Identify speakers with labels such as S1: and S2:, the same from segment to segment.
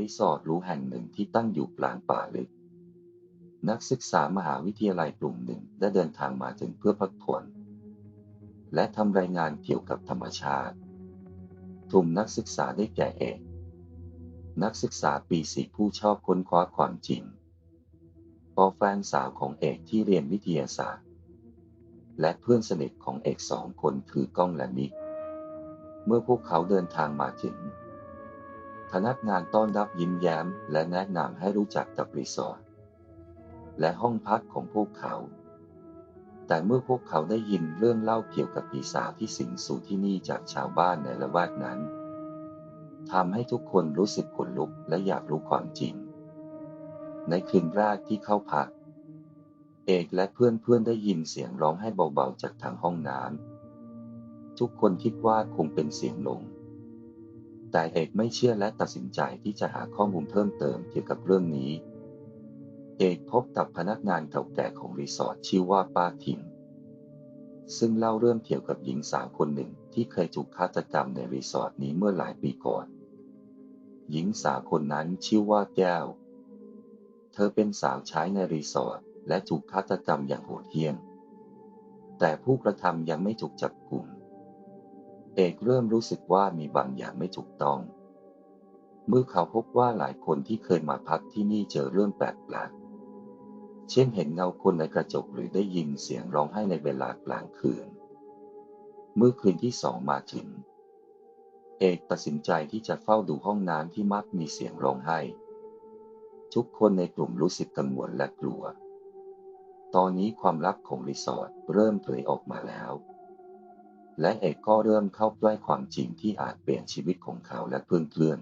S1: รีสอร์ทหรูแห่งหนึ่งที่ตั้งอยู่กลางป่าลึก นักศึกษามหาวิทยาลัยกลุ่มหนึ่งได้เดินทางมาถึงเพื่อพักผ่อนและทำรายงานเกี่ยวกับธรรมชาติกลุ่มนักศึกษาได้แก่เอกนักศึกษาปีสี่ผู้ชอบค้นคว้าความจริงพอแฟนสาวของเอกที่เรียนวิทยาศาสตร์ และเพื่อนสนิทของเอกสองคนคือก้องและมิก เมื่อพวกเขาเดินทางมาถึง พนักงานต้อนรับยิ้มแย้ม และแนะนำให้รู้จักกับรีสอร์ทและห้องพักของพวกเขา แต่เมื่อพวกเขาได้ยินเรื่องเล่าเกี่ยวกับปีศาจที่สิงสู่ที่นี่จากชาวบ้านในละแวกนั้นทำให้ทุกคนรู้สึกขนลุกและอยากรู้ความจริง ในคืนแรกที่เข้าพัก เอกและเพื่อนๆได้ยินเสียงร้องให้เบาๆจากทางห้องน้ำทุกคนคิดว่าคงเป็นเสียงลง แต่เอกไม่เชื่อและตัดสินใจที่จะหาข้อมูลเพิ่มเติมเกี่ยวกับเรื่องนี้ เอกพบกับพนักงานเก่าแก่ของรีสอร์ทชื่อว่าป้าทิมซึ่งเล่าเรื่องเกี่ยวกับหญิงสาวคนหนึ่งที่เคยถูกฆาตกรรมในรีสอร์ทนี้เมื่อหลายปีก่อน หญิงสาวคนนั้นชื่อว่าแก้ว เธอเป็นสาวใช้ในรีสอร์ทและถูกฆาตกรรมอย่างโหดเหี้ยม แต่ผู้กระทำยังไม่ถูกจับกลุ่ม เอกเริ่มรู้สึกว่ามีบางอย่างไม่ถูกต้อง เมื่อเขาพบว่าหลายคนที่เคยมาพักที่นี่เจอเรื่องแปลกๆ เช่นเห็นเงาคนในกระจกหรือได้ยินเสียงร้องไห้ในเวลากลางคืน เมื่อคืนที่สองมาถึง เอกตัดสินใจที่จะเฝ้าดูห้องน้ำที่มักมีเสียงร้องไห้ ทุกคนในกลุ่มรู้สึกกังวลและกลัว ตอนนี้ความลับของรีสอร์ทเริ่มเผยออกมาแล้ว และเอกก็เริ่มเข้าใกล้ความจริงที่อาจเปลี่ยนชีวิตของเขาและเพื่อน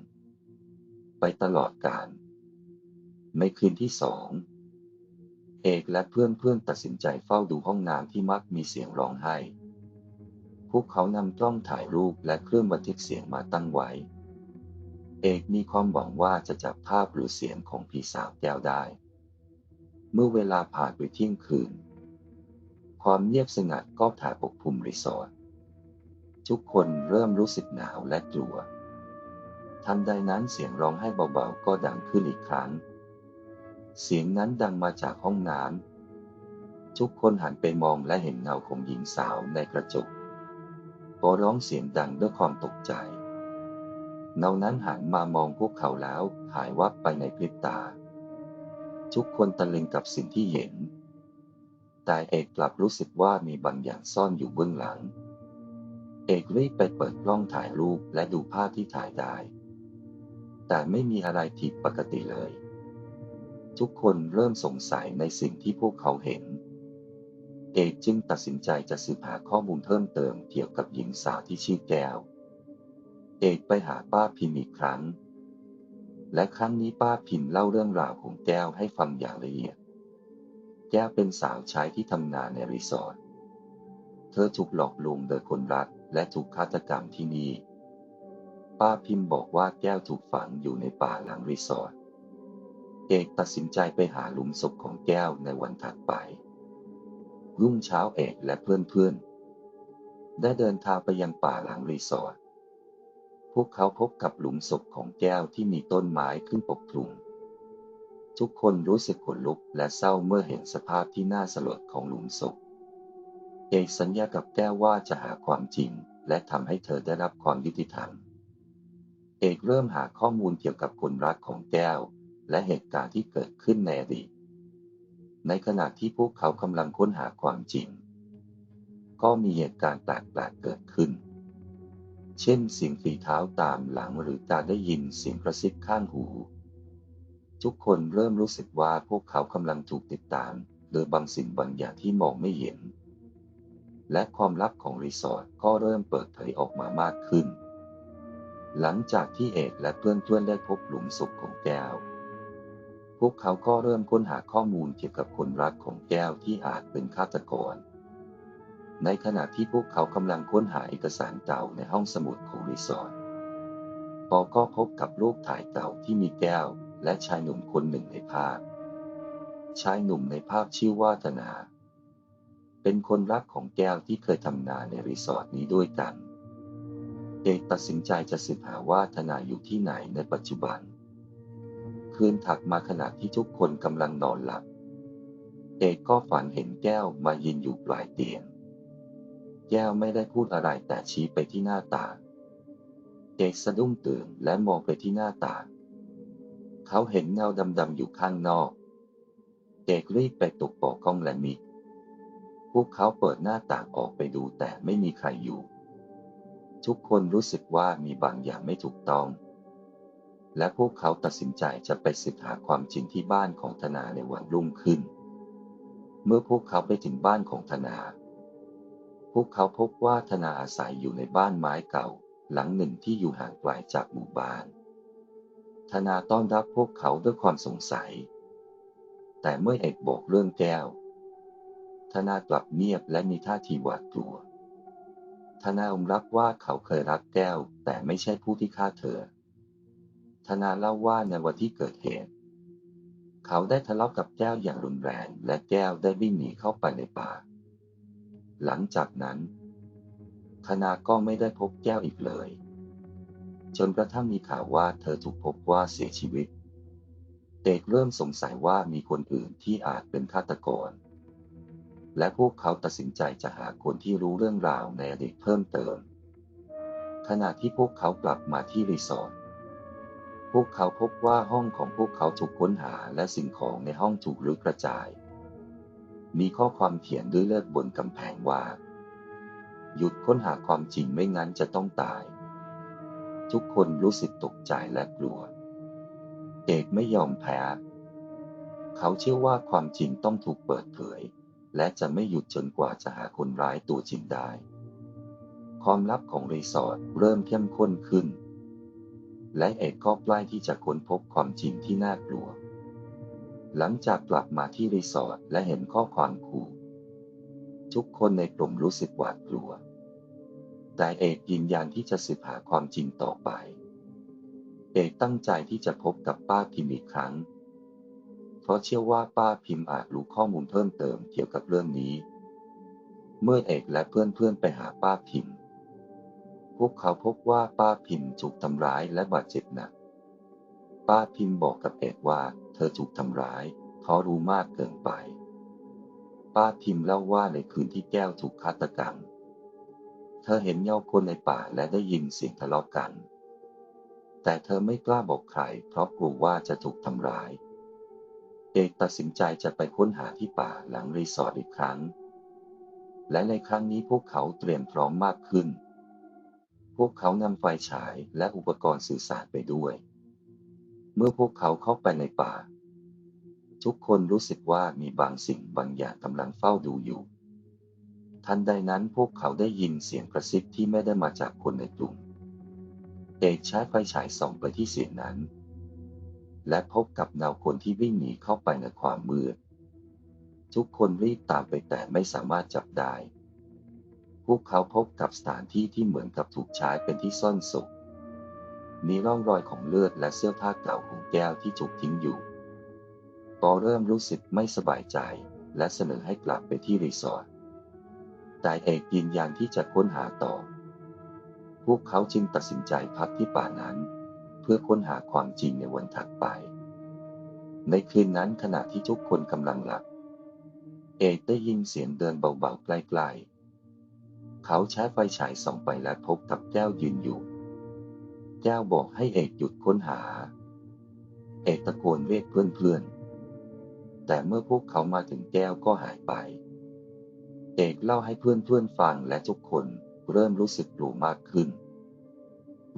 S1: ๆไปตลอดกาลในคืนที่สองเอกและเพื่อนๆตัดสินใจเฝ้าดูห้องน้ำที่มักมีเสียงร้องไห้ พวกเขานำกล้องถ่ายรูปและเครื่องบันทึกเสียงมาตั้งไว้ เอกมีความหวังว่าจะจับภาพหรือเสียงของพี่สาวแก้วได้ เมื่อเวลาผ่านไปเที่ยงคืน ความเงียบสงัดก็ถ่ายปกคลุมรีสอร์ท ทุกคนเริ่มรู้สึกหนาวและกลัว ทันใดนั้นเสียงร้องไห้เบาๆ ก็ดังขึ้นอีกครั้ง เสียงนั้นดังมาจากห้องน้ำทุกคนหันไปมองและเห็นเงาของหญิงสาวในกระจกก็ร้องเสียงดังด้วยความตกใจ เงานั้นหันมามองพวกเขาแล้วหายวับไปในพริบตา ทุกคนตะลึงกับสิ่งที่เห็น แต่เอกกลับรู้สึกว่ามีบางอย่างซ่อนอยู่เบื้องหลัง เอกรีบไปเปิดกล้องถ่ายรูปและดูภาพที่ถ่ายได้ แต่ไม่มีอะไรผิดปกติเลย ทุกคนเริ่มสงสัยในสิ่งที่พวกเขาเห็น เอกจึงตัดสินใจจะสืบหาข้อมูลเพิ่มเติมเกี่ยวกับหญิงสาวที่ชื่อแก้ว เอกไปหาป้าพิมอีกครั้ง และครั้งนี้ป้าพิมเล่าเรื่องราวของแก้วให้ฟังอย่างละเอียด แก้วเป็นสาวใช้ที่ทำงานในรีสอร์ท เธอถูกหลอกลวงโดยคนรัก และถูกฆาตกรรมที่นี่ ป้าพิมพ์บอกว่าแก้วถูกฝังอยู่ในป่าหลังรีสอร์ท เอกตัดสินใจไปหาหลุมศพของแก้วในวันถัดไป รุ่งเช้าเอกและเพื่อนๆ ได้เดินทางไปยังป่าหลังรีสอร์ท พวกเขาพบกับหลุมศพของแก้วที่มีต้นไม้ขึ้นปกคลุม ทุกคนรู้สึกขนลุกและเศร้าเมื่อเห็นสภาพที่น่าสลดของหลุมศพ เอกสัญญากับแก้วว่าจะหาความจริง และทำให้เธอได้รับความยุติธรรม เอกเริ่มหาข้อมูลเกี่ยวกับคนรักของแก้ว และเหตุการณ์ที่เกิดขึ้นในอดีต ในขณะที่พวกเขากำลังค้นหาความจริง ก็มีเหตุการณ์แปลกๆเกิดขึ้น เช่นเสียงฝีเท้าตามหลังหรือการได้ยินเสียงกระซิบข้างหู ทุกคนเริ่มรู้สึกว่าพวกเขากำลังถูกติดตาม โดยบางสิ่งบางอย่างที่มองไม่เห็น และความลับของรีสอร์ทก็เริ่มเปิดเผยออกมามากขึ้น หลังจากที่เอกและเพื่อนๆได้พบหลุมศพของแก้ว พวกเขาก็เริ่มค้นหาข้อมูลเกี่ยวกับคนรักของแก้วที่อาจเป็นฆาตกร ในขณะที่พวกเขากำลังค้นหาเอกสารเก่าในห้องสมุดของรีสอร์ทพอก็พบกับรูปถ่ายเก่าที่มีแก้ว และชายหนุ่มคนหนึ่งในภาพ ชายหนุ่มในภาพชื่อว่าธนา เป็นคนรักของแก้วที่เคยทำงานในรีสอร์ทนี้ด้วยกันเอกตัดสินใจจะสืบหาว่าธนาอยู่ที่ไหนในปัจจุบัน คืนถัดมาขณะที่ทุกคนกำลังนอนหลับเอกก็ฝันเห็นแก้วมายืนอยู่ปลายเตียง แก้วไม่ได้พูดอะไรแต่ชี้ไปที่หน้าต่างเอกสะดุ้งตื่นและมองไปที่หน้าต่างเขาเห็นเงาดำๆอยู่ข้างนอกเอกรีบไปตกปอกล้องและมิก พวกเขาเปิดหน้าต่างออกไปดูแต่ไม่มีใครอยู่ ทุกคนรู้สึกว่ามีบางอย่างไม่ถูกต้อง และพวกเขาตัดสินใจจะไปสืบหาความจริงที่บ้านของธนาในวันรุ่งขึ้น เมื่อพวกเขาไปถึงบ้านของธนา พวกเขาพบว่าธนาอาศัยอยู่ในบ้านไม้เก่า หลังหนึ่งที่อยู่ห่างไกลจากหมู่บ้านธนาต้อนรับพวกเขาด้วยความสงสัย แต่เมื่อเอกบอกเรื่องแก้ว ธนากลับเงียบและมีท่าทีหวาดกลัว ธนาอมรับว่าเขาเคยรักแก้ว แต่ไม่ใช่ผู้ที่ฆ่าเธอ ธนาเล่าว่าในวันที่เกิดเหตุ เขาได้ทะเลาะกับแก้วอย่างรุนแรง และแก้วได้วิ่งหนีเข้าไปในป่า หลังจากนั้น ธนาก็ไม่ได้พบแก้วอีกเลย จนกระทั่งมีข่าวว่าเธอถูกพบว่าเสียชีวิต เด็กเริ่มสงสัยว่ามีคนอื่นที่อาจเป็นฆาตกร และพวกเขาตัดสินใจจะหาคนที่รู้เรื่องราวในอดีตเพิ่มเติม ขณะที่พวกเขากลับมาที่รีสอร์ทพวกเขาพบว่าห้องของพวกเขาถูกค้นหาและสิ่งของในห้องถูกรื้อกระจาย มีข้อความเขียนด้วยเลือดบนกำแพงว่า หยุดค้นหาความจริงไม่งั้นจะต้องตาย ทุกคนรู้สึกตกใจและกลัว เอกไม่ยอมแพ้ เขาเชื่อว่าความจริงต้องถูกเปิดเผย และจะไม่หยุดจนกว่าจะหาคนร้ายตัวจริงได้ ความลับของรีสอร์ทเริ่มเข้มข้นขึ้น และเอกก็ใกล้ที่จะค้นพบความจริงที่น่ากลัว หลังจากกลับมาที่รีสอร์ทและเห็นข้อความขู่ทุกคนในกลุ่มรู้สึกหวาดกลัว แต่เอกยืนยันที่จะสืบหาความจริงต่อไป เอกตั้งใจที่จะพบกับป้าพิมอีกครั้ง ราะเชื่อว่าป้าพิมพ์อาจรู้ข้อมูลเพิ่มเติมเกี่ยวกับเรื่องนี้ เมื่อเอกและเพื่อนๆไปหาป้าพิมพ์ พวกเขาพบว่าป้าพิมพ์ถูกทำร้ายและบาดเจ็บหนัก ป้าพิมพ์บอกกับเอกว่าเธอถูกทำร้ายเพราะรู้มากเกินไป ป้าพิมพ์เล่าว่าในคืนที่แก้วถูกฆาตกรรม เธอเห็นเงาคนในป่าและได้ยินเสียงทะเลาะกัน แต่เธอไม่กล้าบอกใครเพราะกลัวว่าจะถูกทำร้าย อกตัดสินใจจะไปค้นหาที่ป่าหลังรีสอร์ทอีกครั้ง และในครั้งนี้พวกเขาเตรียมพร้อมมากขึ้น พวกเขานำไฟฉายและอุปกรณ์สื่อสารไปด้วย เมื่อพวกเขาเข้าไปในป่า ทุกคนรู้สึกว่ามีบางสิ่งบางอย่างกำลังเฝ้าดูอยู่ ทันใดนั้นพวกเขาได้ยินเสียงกระซิบที่ไม่ได้มาจากคนในกลุ่ม เอกใช้ไฟฉายส่องไปที่เสียงนั้น และพบกับเงาคนที่วิ่งหนีเข้าไปในความมืด ทุกคนรีบตามไปแต่ไม่สามารถจับได้ พวกเขาพบกับสถานที่ที่เหมือนกับถูกใช้เป็นที่ซ่อนศพมีร่องรอยของเลือดและเสื้อผ้าเก่าของแก้วที่ถูกทิ้งอยู่ ปอเริ่มรู้สึกไม่สบายใจและเสนอให้กลับไปที่รีสอร์ท แต่เอกยืนยันที่จะค้นหาต่อ พวกเขาจึงตัดสินใจพักที่ป่านั้น เพื่อค้นหาความจริงในวันถัดไป ในคืนนั้นขณะที่ทุกคนกำลังหลับ เอกได้ยินเสียงเดินเบาๆใกล้ๆ เขาใช้ไฟฉายส่องไปและพบกับแก้วยืนอยู่ แก้วบอกให้เอกหยุดค้นหา เอกตะโกนเรียกเพื่อนๆ แต่เมื่อพวกเขามาถึงแก้วก็หายไป เอกเล่าให้เพื่อนๆฟังและทุกคนเริ่มรู้สึกกลัวมากขึ้น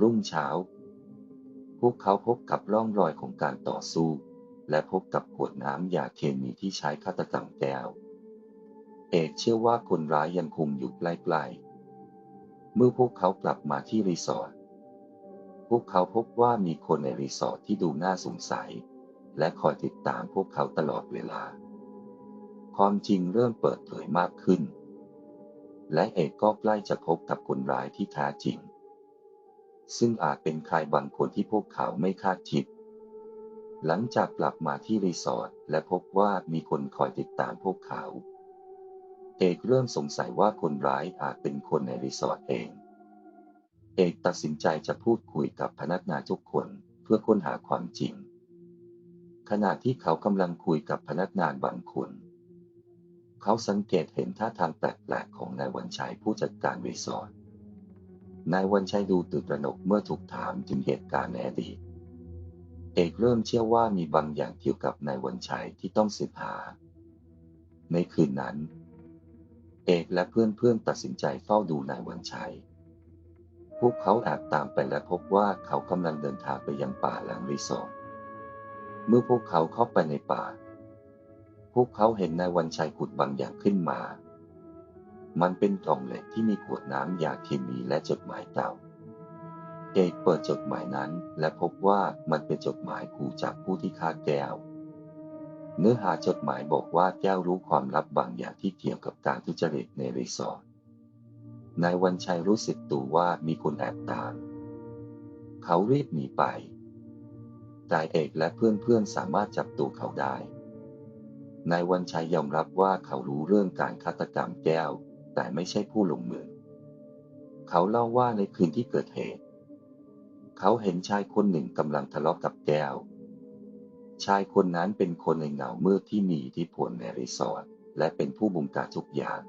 S1: รุ่งเช้า พวกเขาพบกับร่องรอยของการต่อสู้ และพบกับขวดน้ำยาเคมีที่ใช้ฆาตกรรมแก้ว เอกเชื่อว่าคนร้ายยังคงอยู่ใกล้ๆ เมื่อพวกเขากลับมาที่รีสอร์ท พวกเขาพบว่ามีคนในรีสอร์ทที่ดูน่าสงสัย และคอยติดตามพวกเขาตลอดเวลา ความจริงเริ่มเปิดเผยมากขึ้น และเอกก็ใกล้จะพบกับคนร้ายที่แท้จริง ซึ่งอาจเป็นใครบางคนที่พวกเขาไม่คาดคิด หลังจากกลับมาที่รีสอร์ทและพบว่ามีคนคอยติดตามพวกเขา เอกเริ่มสงสัยว่าคนร้ายอาจเป็นคนในรีสอร์ทเอง เอกตัดสินใจจะพูดคุยกับพนักงานทุกคนเพื่อค้นหาความจริง ขณะที่เขากำลังคุยกับพนักงานบางคน เขาสังเกตเห็นท่าทางแปลกๆของนายวันชัยผู้จัดการรีสอร์ทนายวันชัยดูตื่นตระหนกเมื่อถูกถามถึงเหตุการณ์ในอดีต อกเริ่มเชื่อว่ามีบางอย่างเกี่ยวกับนายวันชัยที่ต้องสืบหา ในคืนนั้น เอกและเพื่อนๆตัดสินใจเฝ้าดูนายวันชัย พวกเขาแอบตามไปและพบว่าเขากำลังเดินทางไปยังป่าหลังรีสอร์ทเมื่อพวกเขาเข้าไปในป่า พวกเขาเห็นนายวันชัยขุดบางอย่างขึ้นมา มันเป็นกล่องเหล็กที่มีขวดน้ำยาเคมีและจดหมายเก่า เอกเปิดจดหมายนั้น และพบว่ามันเป็นจดหมายขู่จากผู้ที่ฆ่าแก้ว เนื้อหาจดหมายบอกว่าแก้วรู้ความลับบางอย่างที่เกี่ยวกับการทุจริตในรีสอร์ทนายวันชัยรู้สึกตัวว่ามีคนแอบตาม เขารีบหนีไปแต่เอกและเพื่อนๆสามารถจับตัวเขาได้ นายวันชัยยอมรับว่าเขารู้เรื่องการฆาตกรรมแก้ว แต่ไม่ใช่ผู้ลงมือ เขาเล่าว่าในคืนที่เกิดเหตุ เขาเห็นชายคนหนึ่งกำลังทะเลาะกับแก้ว ชายคนนั้นเป็นคนในเงาเมืดที่มีอิทธิพลในรีสอร์ทและเป็นผู้บงการทุกอย่าง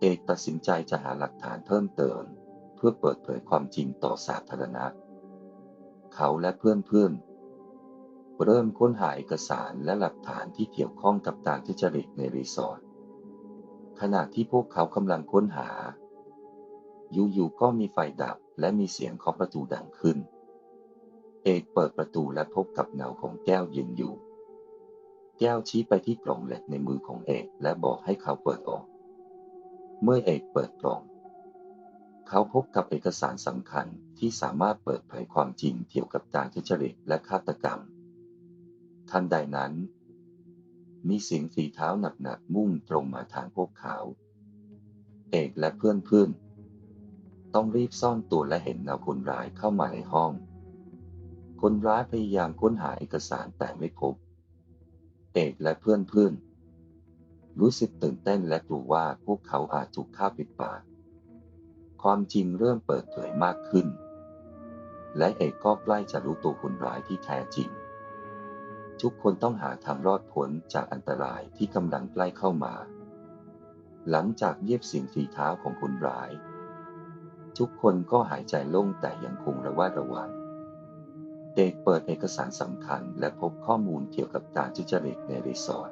S1: เอกตัดสินใจจะหาหลักฐานเพิ่มเติม เพื่อเปิดเผยความจริงต่อสาธารณะ เขาและเพื่อนๆเริ่มค้นหาเอกสารและหลักฐานที่เกี่ยวข้องกับการทุจริตในรีสอร์ทขณะที่พวกเขากำลังค้นหาอยู่ๆก็มีไฟดับ และมีเสียงเคาะประตูดังขึ้น เอกเปิดประตูและพบกับเงาของแก้วยืนอยู่ แก้วชี้ไปที่กล่องเหล็กในมือของเอกและบอกให้เขาเปิดออก เมื่อเอกเปิดกล่อง เขาพบกับเอกสารสำคัญที่สามารถเปิดเผยความจริงเกี่ยวกับการทุจริตและฆาตกรรม ทันใดนั้น มีเสียงฝีเท้าหนักๆมุ่งตรงมาทางพวกเขา เอกและเพื่อนๆ ต้องรีบซ่อนตัวและเห็นเงาคนร้ายเข้ามาในห้อง คนร้ายพยายามค้นหาเอกสารแต่ไม่พบ เอกและเพื่อนๆ รู้สึกตื่นเต้นและกลัวว่าพวกเขาอาจถูกฆ่าปิดปาก ความจริงเริ่มเปิดเผยมากขึ้น และเอกก็ใกล้จะรู้ตัวคนร้ายที่แท้จริง ทุกคนต้องหาทางรอดพ้นจากอันตรายที่กำลังใกล้เข้ามาหลังจากเยียบเสียงฝีเท้าของคนร้าย ทุกคนก็หายใจโล่งแต่ยังคงระแวดระวังเอกเปิดเอกสารสำคัญและพบข้อมูลเกี่ยวกับการทุจริตในรีสอร์ท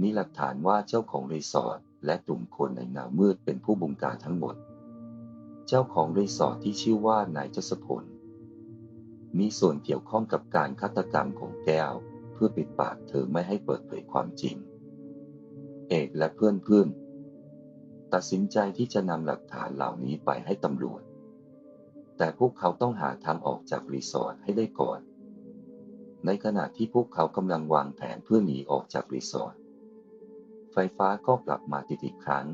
S1: มีหลักฐานว่าเจ้าของรีสอร์ทและกลุ่มคนในเงามืดเป็นผู้บงการทั้งหมด เจ้าของรีสอร์ทที่ชื่อว่านายจศพล มีส่วนเกี่ยวข้องกับการฆาตกรรมของแก้ว เพื่อปิดปากเธอไม่ให้เปิดเผยความจริง เอกและเพื่อนๆ ตัดสินใจที่จะนำหลักฐานเหล่านี้ไปให้ตำรวจ แต่พวกเขาต้องหาทางออกจากรีสอร์ทให้ได้ก่อน ในขณะที่พวกเขากำลังวางแผนเพื่อหนีออกจากรีสอร์ท ไฟฟ้าก็กลับมาติดอีกครั้ง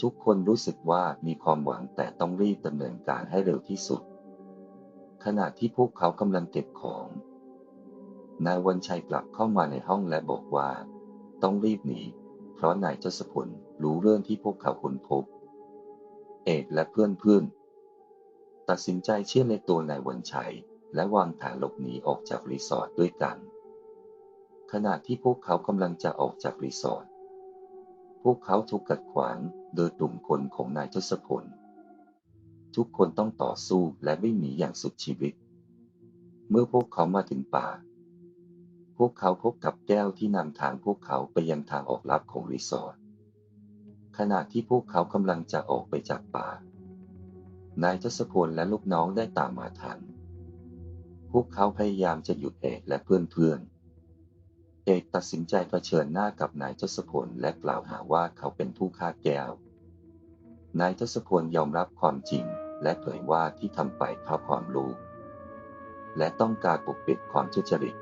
S1: ทุกคนรู้สึกว่ามีความหวังแต่ต้องรีบดำเนินการให้เร็วที่สุด ขณะที่พวกเขากำลังเก็บของ นายวันชัยกลับเข้ามาในห้องและบอกว่า ต้องรีบหนี เพราะนายจศพล รู้เรื่องที่พวกเขาค้นพบ เอกและเพื่อนๆตัดสินใจเชื่อในตัวนายวันชัย และวางแผนหลบหนีออกจากรีสอร์ทด้วยกัน ขณะที่พวกเขากำลังจะออกจากรีสอร์ทพวกเขาถูกกัดขวางโดยกลุ่มคนของนายทศพลทุกคนต้องต่อสู้และวิ่งหนีอย่างสุดชีวิต เมื่อพวกเขามาถึงป่า พวกเขาพบกับแก้วที่นำทางพวกเขาไปยังทางออกลับของรีสอร์ท ขณะที่พวกเขากำลังจะออกไปจากป่า นายทศพลและลูกน้องได้ตามมาทัน พวกเขาพยายามจะหยุดเอกและเพื่อนๆ เอกตัดสินใจเผชิญหน้ากับนายทศพลและกล่าวหาว่าเขาเป็นผู้ฆ่าแก้วนายทศพลยอมรับความจริงและเผยว่าที่ทำไปเพราะความรู้ และต้องการปกปิดความทุจริต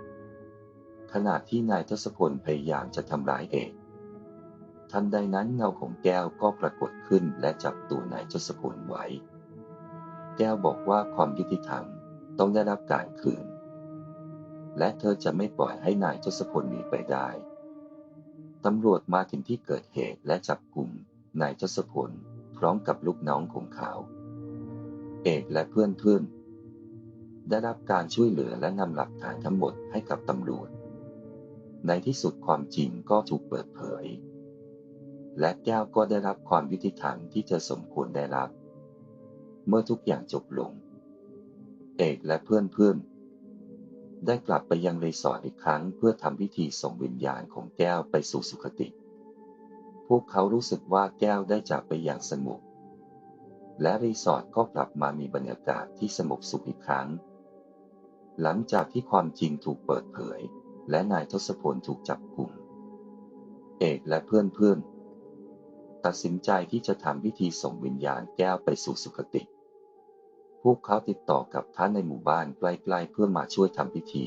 S1: ขณะที่นายทศพลพยายามจะทำร้ายเอก ทันใดนั้นเงาของแก้วก็ปรากฏขึ้นและจับตัวนายทศพลไว้ แก้วบอกว่าความยุติธรรมต้องได้รับการคืน และเธอจะไม่ปล่อยให้นายทศพลหนีไปได้ ตำรวจมาถึงที่เกิดเหตุและจับกลุ่มนายทศพลพร้อมกับลูกน้องของเขา เอกและเพื่อนๆได้รับการช่วยเหลือและนำหลักฐานทั้งหมดให้กับตำรวจ ในที่สุดความจริงก็ถูกเปิดเผย และแก้วก็ได้รับความยุติธรรมที่จะสมควรได้รับ เมื่อทุกอย่างจบลง เอกและเพื่อนๆ ได้กลับไปยังรีสอร์ทอีกครั้งเพื่อทำพิธีส่งวิญญาณของแก้วไปสู่สุคติ พวกเขารู้สึกว่าแก้วได้จากไปอย่างสงบและรีสอร์ทก็กลับมามีบรรยากาศที่สงบสุขอีกครั้ง หลังจากที่ความจริงถูกเปิดเผย และนายทศพลถูกจับกลุ่ม เอกและเพื่อนๆ ตัดสินใจที่จะทำพิธีส่งวิญญาณแก้วไปสู่สุคติ พวกเขาติดต่อกับท่านในหมู่บ้านใกล้ๆเพื่อมาช่วยทำพิธี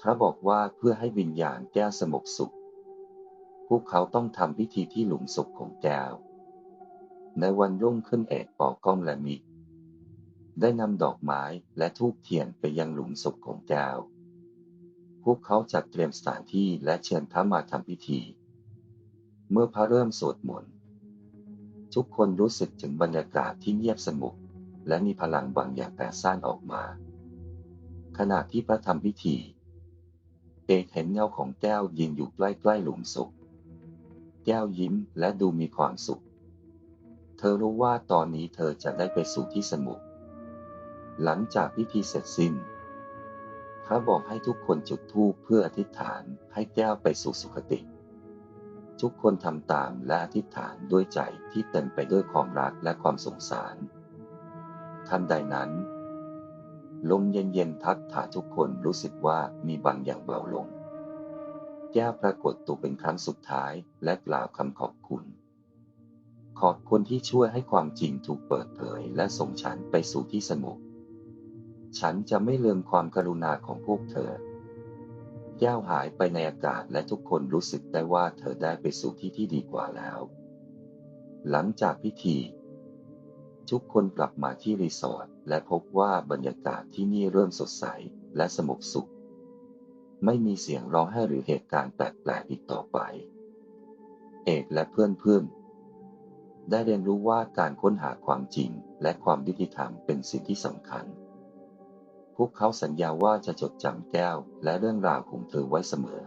S1: พระบอกว่าเพื่อให้วิญญาณแก้วสงบสุข พวกเขาต้องทำพิธีที่หลุมศพของแก้ว ในวันรุ่งขึ้นเอกปอก้องและมิกได้นำดอกไม้และทูบเทียนไปยังหลุมศพของแก้ว พวกเขาจัดเตรียมสถานที่และเชิญพระมาทำพิธี เมื่อพระเริ่มสวดมนต์ทุกคนรู้สึกถึงบรรยากาศที่เงียบสงบและมีพลังบางอย่างแต่สร้างออกมา ขณะที่พระทำพิธี เอกเห็นเงาของแก้วยืนอยู่ใกล้ๆหลุมศพแก้วยิ้มและดูมีความสุข เธอรู้ว่าตอนนี้เธอจะได้ไปสู่ที่สงบหลังจากพิธีเสร็จสิ้น พระบอกให้ทุกคนจุดธูปเพื่ออธิษฐานให้แก้วไปสู่สุคติ ทุกคนทำตามและอธิษฐานด้วยใจที่เต็มไปด้วยความรักและความสงสารทันใดนั้น ลมเย็นๆพัดผ่าทุกคนรู้สึกว่ามีบางอย่างเบาลง แก้วปรากฏตัวเป็นครั้งสุดท้ายและกล่าวคำขอบคุณ ขอบคุณที่ช่วยให้ความจริงถูกเปิดเผยและส่งฉันไปสู่ที่สงบฉันจะไม่ลืมความกรุณาของพวกเธอ แก้วหายไปในอากาศและทุกคนรู้สึกได้ว่าเธอได้ไปสู่ที่ที่ดีกว่าแล้ว หลังจากพิธี ทุกคนกลับมาที่รีสอร์ทและพบว่าบรรยากาศที่นี่เริ่มสดใสและสงบสุข ไม่มีเสียงร้องไห้หรือเหตุการณ์แปลกๆอีกต่อไป เอกและเพื่อนๆได้เรียนรู้ว่าการค้นหาความจริงและความยุติธรรมเป็นสิ่งที่สำคัญ พวกเขาสัญญาว่าจะจดจำแก้วและเรื่องราวของเธอไว้เสมอ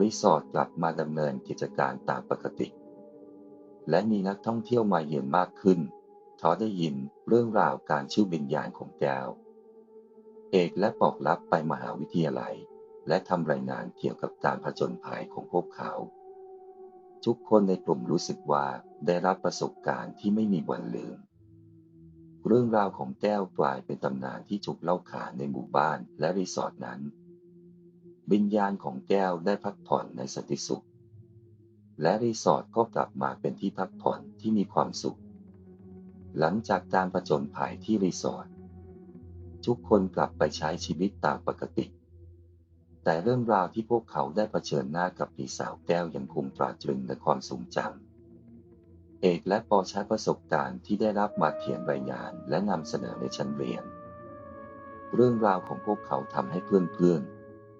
S1: รีสอร์ทกลับมาดำเนินกิจการตามปกติ และมีนักท่องเที่ยวมาเยือนมากขึ้นทอได้ยินเรื่องราวการชื่อวิญญาณของแก้ว เอกและปอกลับไปมหาวิทยาลัย และทำรายงานเกี่ยวกับการผจญภัยของพวกเขา ทุกคนในกลุ่มรู้สึกว่าได้รับประสบการณ์ที่ไม่มีวันลืม เรื่องราวของแก้วกลายเป็นตำนานที่ถูกเล่าขานในหมู่บ้านและรีสอร์ทนั้นวิญญาณของแก้วได้พักผ่อนในสันติสุข และรีสอร์ทก็กลับมาเป็นที่พักผ่อนที่มีความสุข หลังจากการประจนภัยที่รีสอร์ททุกคนกลับไปใช้ชีวิตตามปกติ แต่เรื่องราวที่พวกเขาได้เผชิญหน้ากับผีสาวแก้วยังคงตราตรึงในความทรงจำ เอกและปอใช้ประสบการณ์ที่ได้รับมาเขียนรายงานและนำเสนอในชั้นเรียน เรื่องราวของพวกเขาทำให้เพื่อน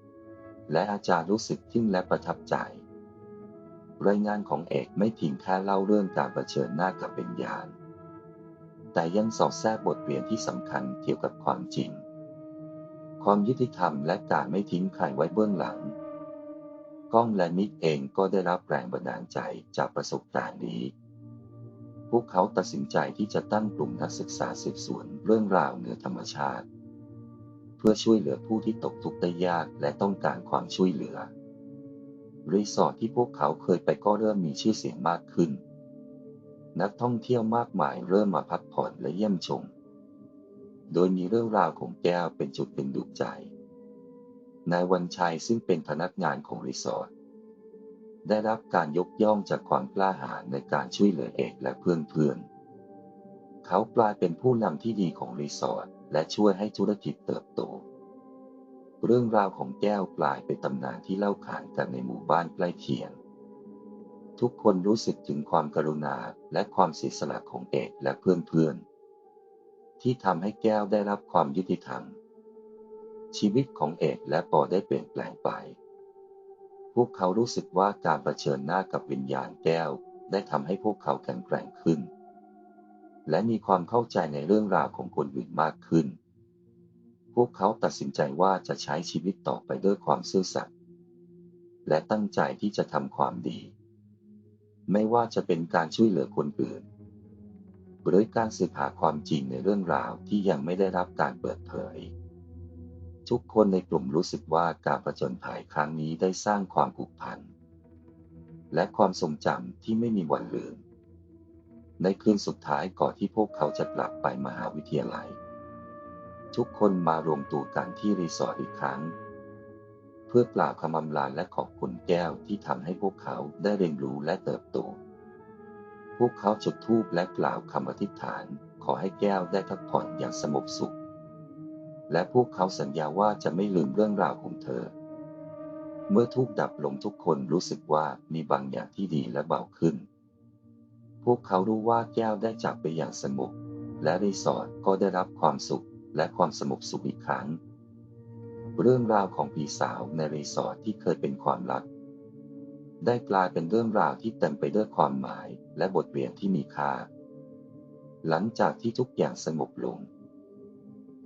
S1: ๆ และอาจารย์รู้สึกทึ่งและประทับใจ รายงานของเอกไม่เพียงแค่เล่าเรื่องการรเผชิญหน้ากับวิญญาณ แต่ยังสอดแทรกบทเรียนที่สำคัญเกี่ยวกับความจริง ความยุติธรรมและการไม่ทิ้งใครไว้เบื้องหลังก้องและนิกเองก็ได้รับแรงบันดาลใจจากประสบการณ์นี้ พวกเขาตัดสินใจที่จะตั้งกลุ่มนักศึกษาสืบสวนเรื่องราวเหนือธรรมชาติ เพื่อช่วยเหลือผู้ที่ตกทุกข์ได้ยากและต้องการความช่วยเหลือ รีสอร์ทที่พวกเขาเคยไปก็เริ่มมีชื่อเสียงมากขึ้น นักท่องเที่ยวมากมายเริ่มมาพักผ่อนและเยี่ยมชม โดยมีเรื่องราวของแก้วเป็นจุดเป็นดูใจ นายวันชัยซึ่งเป็นพนักงานของรีสอร์ท ได้รับการยกย่องจากความกล้าหาญในการช่วยเหลือเอกและเพื่อนๆ เขากลายเป็นผู้นำที่ดีของรีสอร์ทและช่วยให้ธุรกิจเติบโต เรื่องราวของแก้วกลายเป็นตำนานที่เล่าขานกันในหมู่บ้านใกล้เคียง ทุกคนรู้สึกถึงความกรุณาและความเสียสละของเอกและเพื่อนๆ ที่ทำให้แก้วได้รับความยุติธรรม ชีวิตของเอกและปอได้เปลี่ยนแปลงไป วกเขารู้สึกว่าการรเผชิญหน้ากับวิญญาณแก้ว ได้ทำให้พวกเขาแข็งแกร่งขึ้น และมีความเข้าใจในเรื่องราวของคนอื่นมากขึ้น พวกเขาตัดสินใจว่าจะใช้ชีวิตต่อไปด้วยความซื่อสัตย์และตั้งใจที่จะทำความดี ไม่ว่าจะเป็นการช่วยเหลือคนอื่น หรือการสืบหาความจริงในเรื่องราวที่ยังไม่ได้รับการเปิดเผย ทุกคนในกลุ่มรู้สึกว่าการประจนภัยครั้งนี้ได้สร้างความผูกพัน และความทรงจำที่ไม่มีวันลืม ในคืนสุดท้ายก่อนที่พวกเขาจะกลับไปมหาวิทยาลัย ทุกคนมารวมตัวกันที่รีสอร์ทอีกครั้ง เพื่อกล่าวคำอำลาและขอบคุณแก้วที่ทำให้พวกเขาได้เรียนรู้และเติบโต พวกเขาจุดธูปและกล่าวคำอธิษฐาน ขอให้แก้วได้พักผ่อนอย่างสงบสุข และพวกเขาสัญญาว่าจะไม่ลืมเรื่องราวของเธอ เมื่อทูบดับลงทุกคนรู้สึกว่ามีบางอย่างที่ดีและเบาขึ้น พวกเขารู้ว่าแก้วได้จากไปอย่างสงบและรีสอร์ทก็ได้รับความสุขและความสงบสุขอีกครั้ง เรื่องราวของผีสาวในรีสอร์ทที่เคยเป็นความลับได้กลายเป็นเรื่องราวที่เต็มไปด้วยความหมายและบทเรียนที่มีค่า หลังจากที่ทุกอย่างสงบลง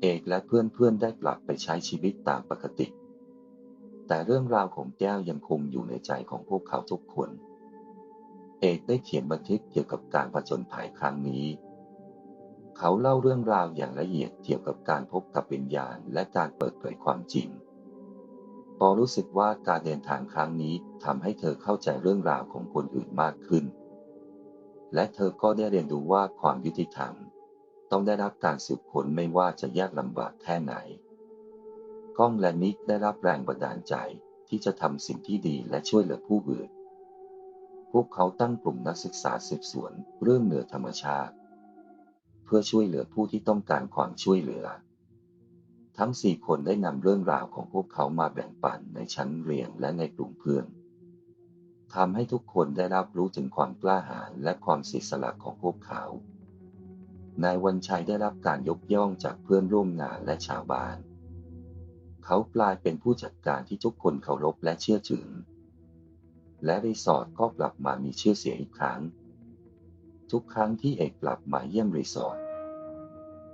S1: เอกและเพื่อนๆได้กลับไปใช้ชีวิตตามปกติ แต่เรื่องราวของแก้วยังคงอยู่ในใจของพวกเขาทุกคน เอกได้เขียนบันทึกเกี่ยวกับการผจญภัยครั้งนี้ เขาเล่าเรื่องราวอย่างละเอียดเกี่ยวกับการพบกับวิญญาณและการเปิดเผยความจริงปอรู้สึกว่าการเดินทางครั้งนี้ทำให้เธอเข้าใจเรื่องราวของคนอื่นมากขึ้น และเธอก็ได้เรียนรู้ว่าความยุติธรรม ต้องได้รับการสืบค้นไม่ว่าจะยากลำบากแค่ไหน ก้องและนิกได้รับแรงบันดาลใจที่จะทำสิ่งที่ดีและช่วยเหลือผู้อื่น พวกเขาตั้งกลุ่มนักศึกษาสืบสวนเรื่องเหนือธรรมชาติ เพื่อช่วยเหลือผู้ที่ต้องการความช่วยเหลือ ทั้งสี่คนได้นำเรื่องราวของพวกเขามาแบ่งปันในชั้นเรียนและในกลุ่มเพื่อนทำให้ทุกคนได้รับรู้ถึงความกล้าหาญและความเสียสละของพวกเขา นายวันชัยได้รับการยกย่องจากเพื่อนร่วมงานและชาวบ้าน เขากลายเป็นผู้จัดการที่ทุกคนเคารพและเชื่อถือ และรีสอร์ทก็กลับมามีชื่อเสียงอีกครั้ง ทุกครั้งที่เอกกลับมาเยี่ยมรีสอร์ท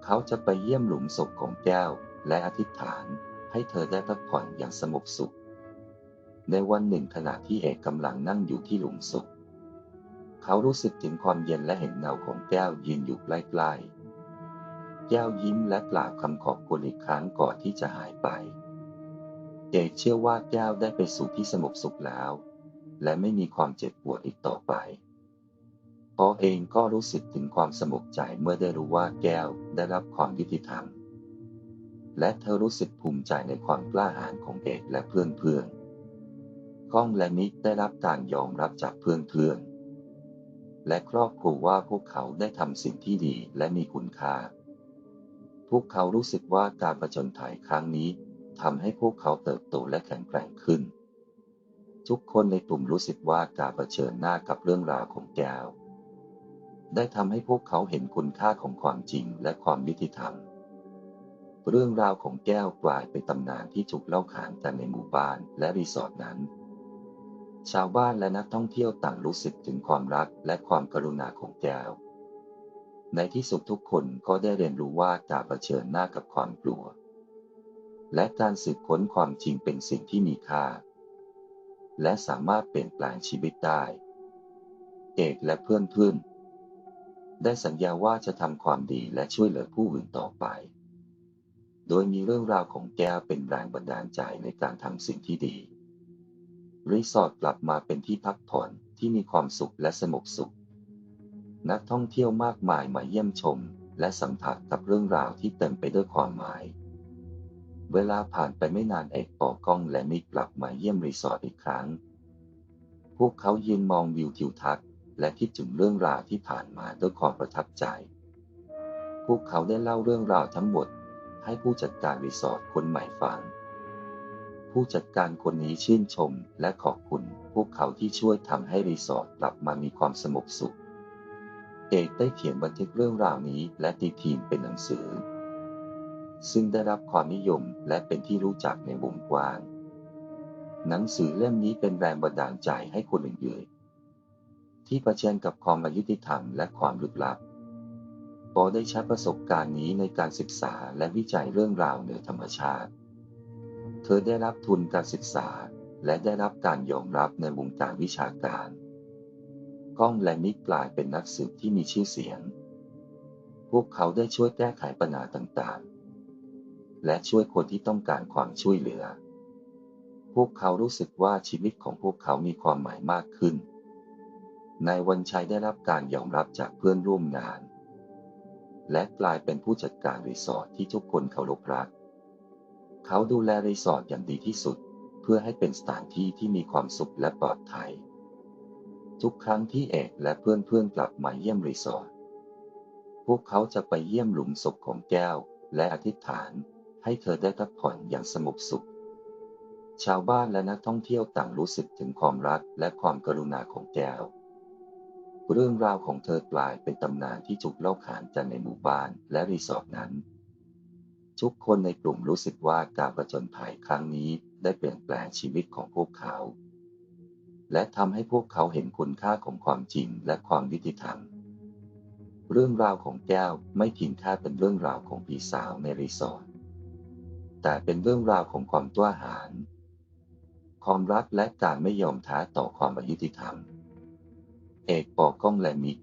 S1: เขาจะไปเยี่ยมหลุมศพของแก้วและอธิษฐานให้เธอได้พักผ่อนอย่างสงบสุข ในวันหนึ่งขณะที่เอกกำลังนั่งอยู่ที่หลุมศพ เขารู้สึกถึงความเย็นและเห็นเงาของแก้วยืนอยู่ใกล้ๆ แก้วยิ้มและกล่าวคำขอบคุณอีกครั้งก่อนที่จะหายไปเอกเชื่อว่าแก้วได้ไปสู่ที่สงบสุขแล้ว และไม่มีความเจ็บปวดอีกต่อไปปอเองก็รู้สึกถึงความสงบใจเมื่อได้รู้ว่าแก้วได้รับความยุติธรรม และเธอรู้สึกภูมิใจในความกล้าหาญของเอกและเพื่อนๆก้องและนิกได้รับการยอมรับจากเพื่อนๆ และครอบครัวว่าพวกเขาได้ทำสิ่งที่ดีและมีคุณค่า พวกเขารู้สึกว่าการประจนภัยครั้งนี้ทำให้พวกเขาเติบโตและแข็งแกร่งขึ้น ทุกคนในกลุ่มรู้สึกว่าการเผชิญหน้ากับเรื่องราวของแก้ว ได้ทำให้พวกเขาเห็นคุณค่าของความจริงและความยุติธรรม เรื่องราวของแก้วกลายเป็นตำนานที่ถูกเล่าขานกันในหมู่บ้านและรีสอร์ทนั้น ชาวบ้านและนักท่องเที่ยวต่างรู้สึกถึงความรักและความกรุณาของแก้ว ในที่สุดทุกคนก็ได้เรียนรู้ว่าการเผชิญหน้ากับความกลัว และการสืบค้นความจริงเป็นสิ่งที่มีค่า และสามารถเปลี่ยนแปลงชีวิตได้ เอกและเพื่อนๆได้สัญญาว่าจะทำความดีและช่วยเหลือผู้อื่นต่อไป โดยมีเรื่องราวของแก้วเป็นแรงบันดาลใจในการทำสิ่งที่ดี รีสอร์ทกลับมาเป็นที่พักผ่อนที่มีความสุขและสงบสุข นักท่องเที่ยวมากมายมาเยี่ยมชม และสัมผัสกับเรื่องราวที่เต็มไปด้วยความหมาย เวลาผ่านไปไม่นานเอกปอกล้องและมิกกลับมาเยี่ยมรีสอร์ทอีกครั้ง พวกเขายืนมองวิวทิวทัศน์และคิดถึงเรื่องราวที่ผ่านมาด้วยความประทับใจ พวกเขาได้เล่าเรื่องราวทั้งหมดให้ผู้จัดการรีสอร์ทคนใหม่ฟัง ผู้จัดการคนนี้ชื่นชมและขอบคุณพวกเขาที่ช่วยทำให้รีสอร์ทกลับมามีความสงบสุข เอกได้เขียนบันทึกเรื่องราวนี้และตีพิมพ์เป็นหนังสือ ซึ่งได้รับความนิยมและเป็นที่รู้จักในวงกว้าง หนังสือเล่มนี้เป็นแรงบันดาลใจให้คนอื่นๆที่เผชิญกับความอายุติธรรมและความลึกลับปก็ได้ใช้ประสบการณ์นี้ในการศึกษาและวิจัยเรื่องราวเหนือธรรมชาติ ธอได้รับทุนการศึกษาและได้รับการยอมรับในวงการวิชาการ ก้องและนิกกลายเป็นนักสืบที่มีชื่อเสียง พวกเขาได้ช่วยแก้ไขปัญหาต่างๆ และช่วยคนที่ต้องการความช่วยเหลือ พวกเขารู้สึกว่าชีวิตของพวกเขามีความหมายมากขึ้น นายวันชัยได้รับการยอมรับจากเพื่อนร่วมงาน และกลายเป็นผู้จัดการรีสอร์ทที่ทุกคนเคารพรัก เขาดูแลรีสอร์ทอย่างดีที่สุด เพื่อให้เป็นสถานที่ที่มีความสุขและปลอดภัย ทุกครั้งที่เอกและเพื่อนๆกลับมาเยี่ยมรีสอร์ทพวกเขาจะไปเยี่ยมหลุมศพของแก้ว และอธิษฐานให้เธอได้พักผ่อนอย่างสงบสุข ชาวบ้านและนักท่องเที่ยวต่างรู้สึกถึงความรักและความกรุณาของแก้ว เรื่องราวของเธอกลายเป็นตำนานที่ถูกเล่าขานกันในหมู่บ้านและรีสอร์ทนั้น ทุกคนในกลุ่มรู้สึกว่าการประจนภัยครั้งนี้ได้เปลี่ยนแปลงชีวิตของพวกเขา และทำให้พวกเขาเห็นคุณค่าของความจริงและความยุติธรรม เรื่องราวของแก้วไม่เพียงแค่เป็นเรื่องราวของพี่สาวในรีสอร์ท แต่เป็นเรื่องราวของความกล้าหาญความรักและการไม่ยอมท้าต่อความอยุติธรรม เอกปอก้องและมิก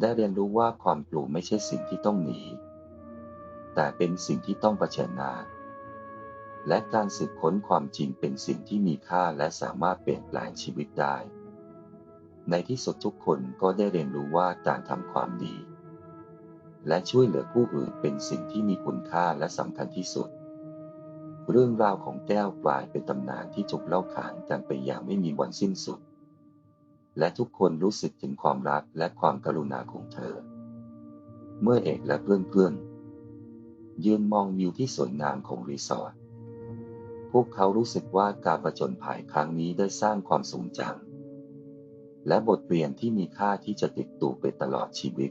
S1: ได้เรียนรู้ว่าความกลัวไม่ใช่สิ่งที่ต้องหนี แต่เป็นสิ่งที่ต้องเผชิญหน้า และการสืบค้นความจริงเป็นสิ่งที่มีค่าและสามารถเปลี่ยนแปลงชีวิตได้ ในที่สุดทุกคนก็ได้เรียนรู้ว่าการทำความดี และช่วยเหลือผู้อื่นเป็นสิ่งที่มีคุณค่าและสำคัญที่สุด เรื่องราวของแก้วกลายเป็นตำนานที่ถูกเล่าขานกันไปอย่างไม่มีวันสิ้นสุด และทุกคนรู้สึกถึงความรักและความกรุณาของเธอ เมื่อเอกและเพื่อนๆ ยืนมองวิวที่สวยงามของรีสอร์ท พวกเขารู้สึกว่าการประจนภัยครั้งนี้ได้สร้างความทรงจำและบทเรียนที่มีค่าที่จะติดตัวไปตลอดชีวิต